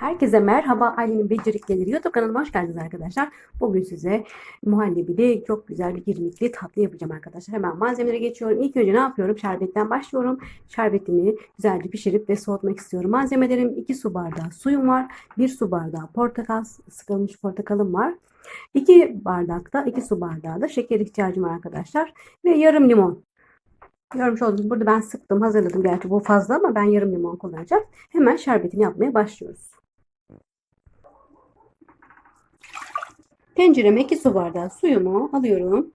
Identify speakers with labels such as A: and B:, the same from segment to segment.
A: Herkese merhaba. Ailenin Becerikleri YouTube kanalıma hoş geldiniz arkadaşlar. Bugün size muhallebili çok güzel bir irmikli tatlı yapacağım arkadaşlar. Hemen malzemelere geçiyorum. İlk önce ne yapıyorum? Şerbetten başlıyorum. Şerbetimi güzelce pişirip ve soğutmak istiyorum. Malzemelerim 2 su bardağı suyum var. 1 su bardağı portakal, sıkılmış portakalım var. 2 bardakta 2 su bardağı da şeker ihtiyacım var arkadaşlar. Ve yarım limon. Görmüş olduğunuz burada ben sıktım hazırladım. Gerçi bu fazla ama ben yarım limon kullanacağım. Hemen şerbetini yapmaya başlıyoruz. Tencereme 2 su bardağı suyumu alıyorum.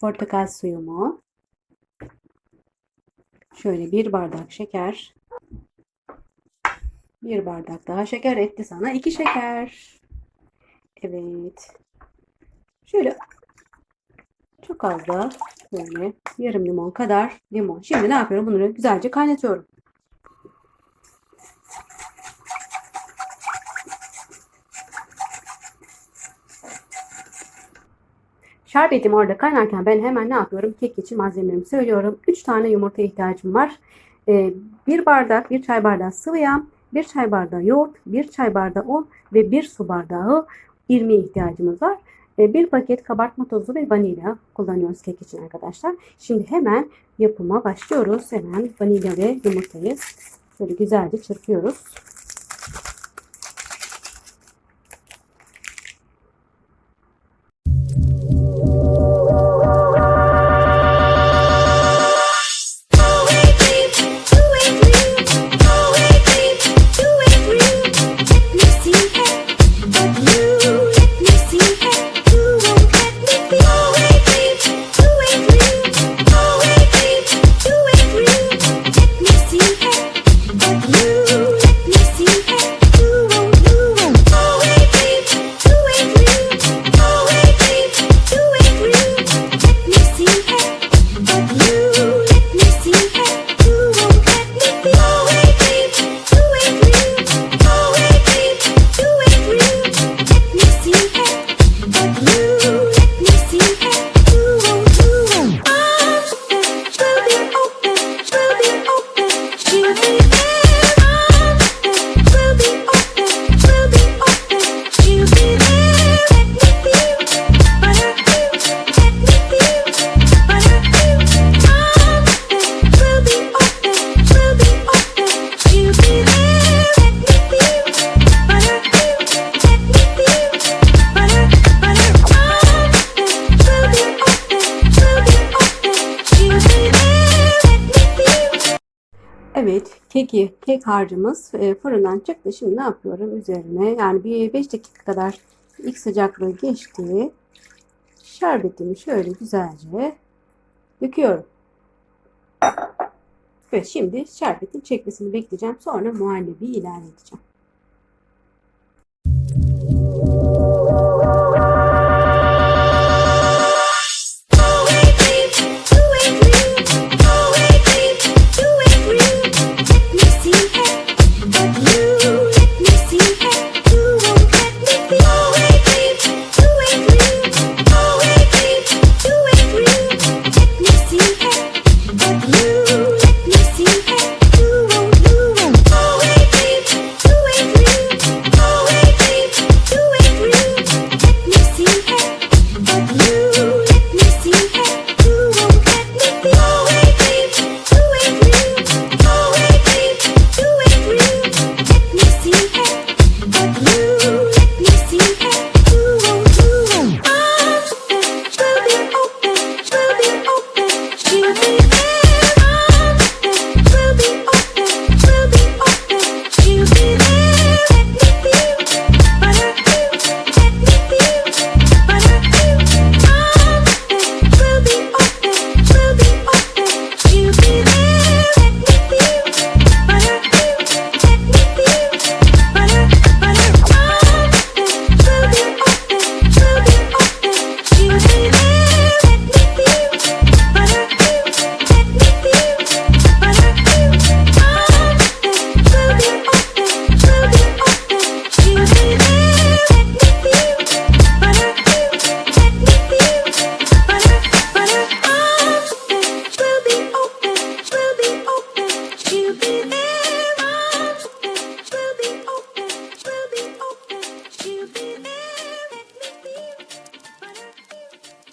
A: Portakal suyumu. Şöyle bir bardak şeker. Bir bardak daha şeker etti sana. iki şeker. Evet. Şöyle çok az da böyle yarım limon kadar limon. Şimdi ne yapıyorum? Bunları güzelce kaynatıyorum. Şerbetim orada kaynarken ben hemen ne yapıyorum? Kek için malzemelerimi söylüyorum. 3 tane yumurta ihtiyacım var. 1 bardak, 1 çay bardağı sıvı yağ, 1 çay bardağı yoğurt, 1 çay bardağı un ve 1 su bardağı irmiğe ihtiyacımız var. Bir paket kabartma tozu ve vanilya kullanıyoruz kek için arkadaşlar. Şimdi hemen yapıma başlıyoruz. Hemen vanilya ve yumurtayı böyle güzelce çırpıyoruz. Keki, kek harcımız e, fırından çıktı. Şimdi ne yapıyorum üzerine? Yani bir 5 dakika kadar ilk sıcaklığı geçti. Şerbetimi şöyle güzelce döküyorum. Evet, şimdi şerbetin çekmesini bekleyeceğim. Sonra muhallebi ilave edeceğim. be there.